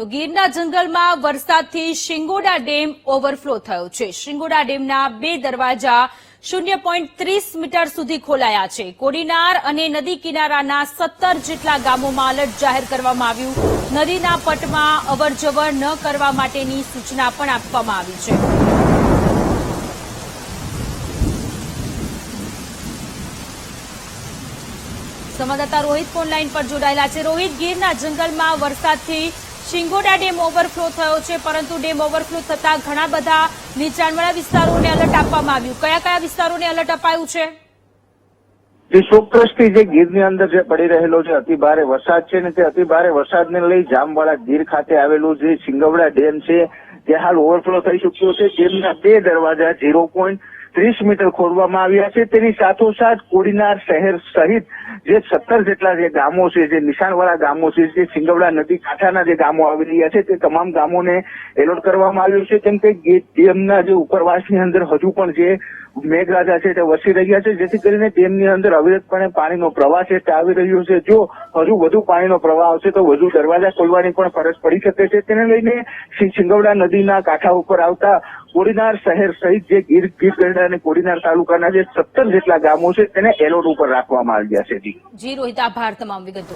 તો ગીરના જંગલમાં વરસાદથી શિંગોડા ડેમ ઓવરફ્લો થયો છે. શિંગોડા ડેમના બે દરવાજા શૂન્ય પોઈન્ટ ત્રીસ મીટર સુધી ખોલાયા છે. કોડીનાર અને નદી કિનારાના સત્તર જેટલા ગામોમાં અલર્ટ જાહેર કરવામાં આવ્યું. નદીના પટમાં અવરજવર ન કરવા માટેની સૂચના પણ આપવામાં આવી છે. સંવાદદાતા રોહિત ફોન લાઈન પર જોડાયેલા છે. રોહિત, ગીરના જંગલમાં વરસાદથી શિંગોડા ડેમ ઓવરફ્લો થયો છે, પરંતુ ડેમ ઓવરફ્લો થતા ઘણા બધા નીચાણવાળા વિસ્તારોને એલર્ટ આપવામાં આવ્યું. કયા કયા વિસ્તારોને એલર્ટ અપાયું છે? જે શોકદ્રષ્ટિ જે ગીરની અંદર જે પડી રહેલો છે, અતિ ભારે વરસાદ છે ને તે અતિ ભારે વરસાદને લઈ જામવાળા ગીર ખાતે આવેલું જે સિંગવડા ડેમ છે તે હાલ ઓવરફ્લો થઈ ચુક્યો છે. ડેમના બે દરવાજા ઝીરો પોઈન્ટ ત્રીસ મીટર ખોલવામાં આવ્યા છે. તેની સાથોસાથ કોડીનાર શહેર સહિત જે સત્તર જેટલા જે ગામો છે, જે નિશાનવાળા ગામો છે, જે સિંગવડા નદી કાંઠાના જે ગામો આવી રહ્યા છે, તે તમામ ગામોને એલોટ કરવામાં આવ્યું છે. કેમ કે ડેમના જે ઉપરવાસની અંદર હજુ પણ જે મેઘરાજા છે તે વસી રહ્યા છે. જેથી કરીને ડેમની અંદર અવિરતપણે પાણીનો પ્રવાહ છે તે આવી રહ્યો છે. જો હજુ વધુ પાણીનો પ્રવાહ આવશે તો વધુ દરવાજા ખોલવાની પણ ફરજ પડી શકે છે. તેને લઈને સિંગવડા નદીના કાંઠા ઉપર આવતા કોડીનાર શહેર સહિત જે ગીર ગીર ગઢડા અને કોડીનાર તાલુકાના જે સત્તર જેટલા ગામો છે, તેને એલર્ટ ઉપર રાખવામાં આવ્યા છે. જી, રોહિત, આભાર તમામ વિગતો.